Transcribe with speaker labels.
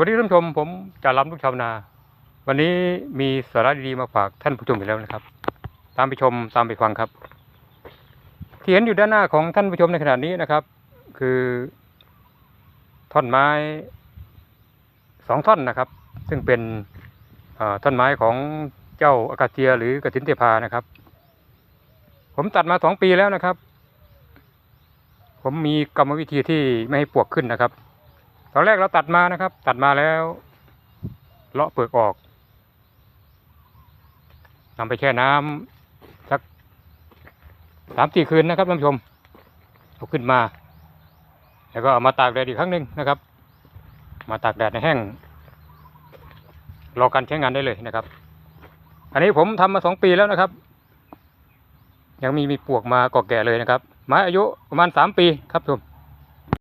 Speaker 1: วัสดีท่านผู้ชมผมจ่าล้ำลูกชาวนา วันนี้มีสาระดีๆมาฝากท่านผู้ชมอีกแล้วนะครับ ตามไปชมตามไปฟังครับที่เห็นอยู่ด้านหน้าของท่านผู้ชมในขณะนี้นะครับ คือท่อนไม้สองท่อนนะครับ ซึ่งเป็นท่อนไม้ของเจ้าอากาเซียหรือกระถินเทพานะครับ ผมตัดมาสองปีแล้วนะครับ ผมมีกรรมวิธีที่ไม่ให้ปวกขึ้นนะครับ อนแรกเราตัดมานะครับ ตัดมาแล้วเลาะเปลือกออกนำไปแช่น้ำสักสามสี่คืนนะครับท่านผู้ชมเอาขึ้นมา แล้วก็เอามาตากแดดอีกครั้งหนึ่งนะครับ มาตากแดดในแห้งรอการใช้งานได้เลยนะครับ อันนี้ผมทำมาสองปีแล้วนะครับ ยังมีมีปลวกมาก่อแก่เลยนะครับไม้อายุประมาณสามปีครับผม